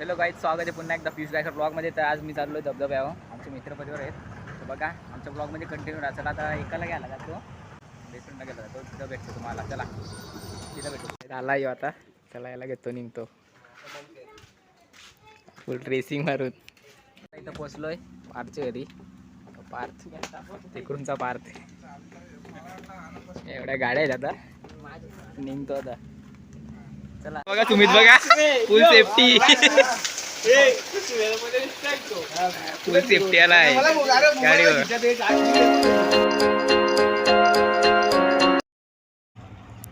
Hello guys स्वागत आहे पुन्हा एकदा पियुष गायकर ब्लॉगमध्ये तर आज मी चाललो आहे धबधब्यावर. आमचे मित्रपतीवर आहेत. तर बघा आमच्या ब्लॉगमध्ये कंटिन्यू राहा. चला आता एकाला घ्यायला जातो. बेसरला गेला जातो. तिथं भेटतो तुम्हाला. चला. तिथं भेटतो आला येऊ आता. चला याला घेतो निघतो. फुल ड्रेसिंग मारून इथं पोचलोय पार्थच्या घरी. पार्थ. तिकडूनचा पार्थ. एवढ्या गाड्या आहेत आता. निघतो आता. चला. बघा तुम्हीच बघा. फुल सेफ्टी फुल सेफ्टी आला आहे. गाडीवर.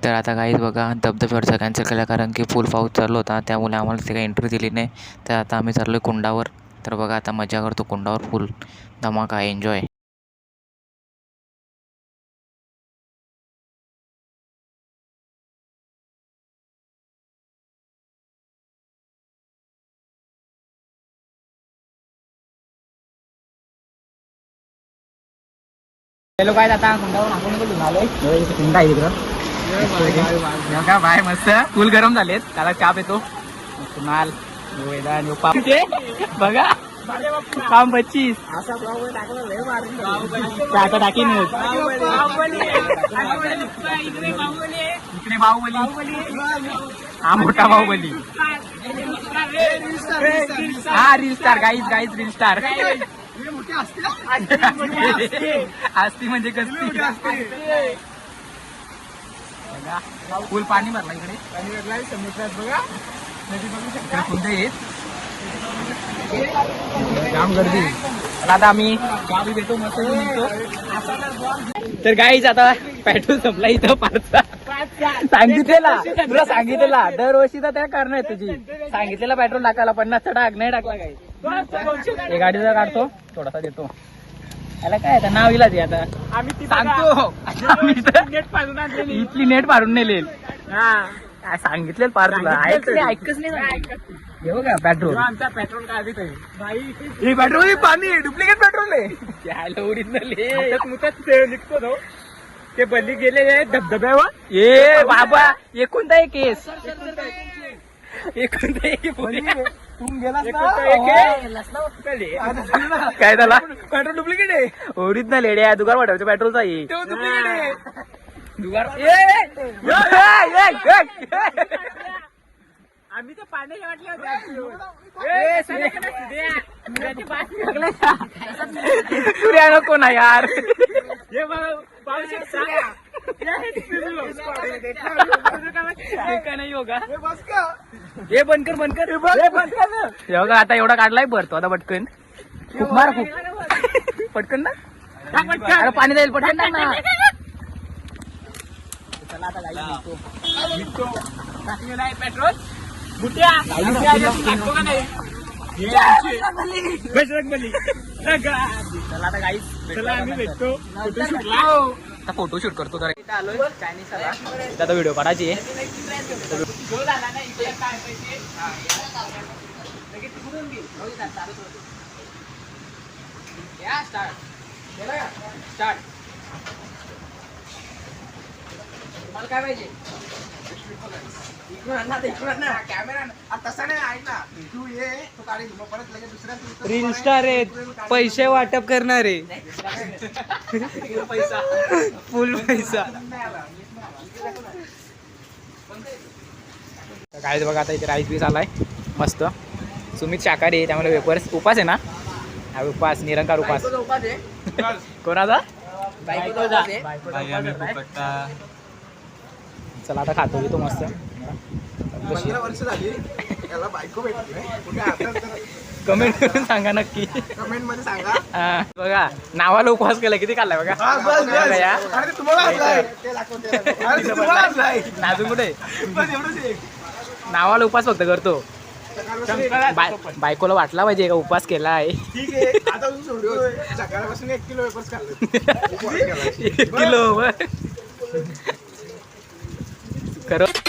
तर आता काहीच बघा धबधब्यावरचा कॅन्सल केला कारण की फुल पाऊस चालू होता त्यामुळे आम्हाला ते काही एंट्री दिली नाही. तर आता आम्ही चाललो कुंडावर. तर बघा आता मजा करतो कुंडावर फुल धमाका एन्जॉय हॅलो काय आता कुंडावर आपण आहे इकडं का बाय मस्त. फुल गरम झालेत. त्याला चाप येतो कुणाल बघा. काम पच्चीस. आता टाकीन. इकडे बाहुबली. हा मोठा बाहुबली. हा reel star guys guys reel star असती म्हणजे कसती बघा, फुल पाणी भरला इकडे. समुद्रात बघा. इकडे कोणते येत जाम गर्दी. चला आता आम्ही गावी भेटू मस्त निघतो. तर गाईच आता पेट्रोल संपला इथं पारचा सांगितलेला तुला सांगितलेला दरवर्षीचा त्या कारण आहे तुझी. सांगितलेला पेट्रोल टाकायला पन्नासचा टाक नाही टाकला काही हे गाडीचा काढतो. थोडासा देतो. याला काय आता? नाव इलाच आहे आता. आम्ही सांगतो. नेट पाडून आणलेली. इथली नेट मारून नेले हा. काय सांगितले पार तुला? ऐकच. नाही हे बघा पेट्रोल आमचा पेट्रोल बाई. हे पेट्रोल हे पाणी डुप्लिकेट पेट्रोल आहे. त्याला ओरिजिनल निघतो तो. ते बल्ली आहेत धबधब्यावर. ए बाबा एकोणता एक केस. एक आहे. काय झाला? पेट्रोल डुप्लिकेट आहे. ओरिजिनल आहे दुकान वाटायचं पेट्रोलचा आहे डुप्लिकेट आहे. दुकान ए, ए, ए, ए, ए, ए. आम्ही तर पाणी वाटले होते. सूर्या. नको ना यार. हे. हे नाही योगा हे बंद कर बंद कर. हे. हे बघा आता एवढा काढलाय भरतो आता पटकन. खूप मार खूप. पटकन ना. अरे पाणी जाईल पटकन टाक ना पेट्रोल. चला आता गाई चला आम्ही भेटतो. आता फोटो शूट करतो आलोय चायनीज आता व्हिडिओ काढायची आहे. स्टार्ट तुम्हाला काय पाहिजे रील स्टार आहेत पैसे वाटप करणारे. पैसा. फुल पैसा काय बघा आता इथे राईस बीस आलाय. मस्त. सुमित शाकाहारी आहे त्यामुळे वेपर्स उपास आहे ना? हा उपास निरंकार उपास. कोणाचा? चला आता खातो घेतो मस्त. वर्ष झाली बायको कमेंट करून सांगा नक्की. कमेंटमध्ये सांगा. बघा नावाला उपवास केला किती खाल्लाय बघा. ते. ते ते. नाजूक कुठे. नावाला उपास फक्त करतो. बायकोला वाटला पाहिजे का उपास केला आहे? एक किलो वेपर्स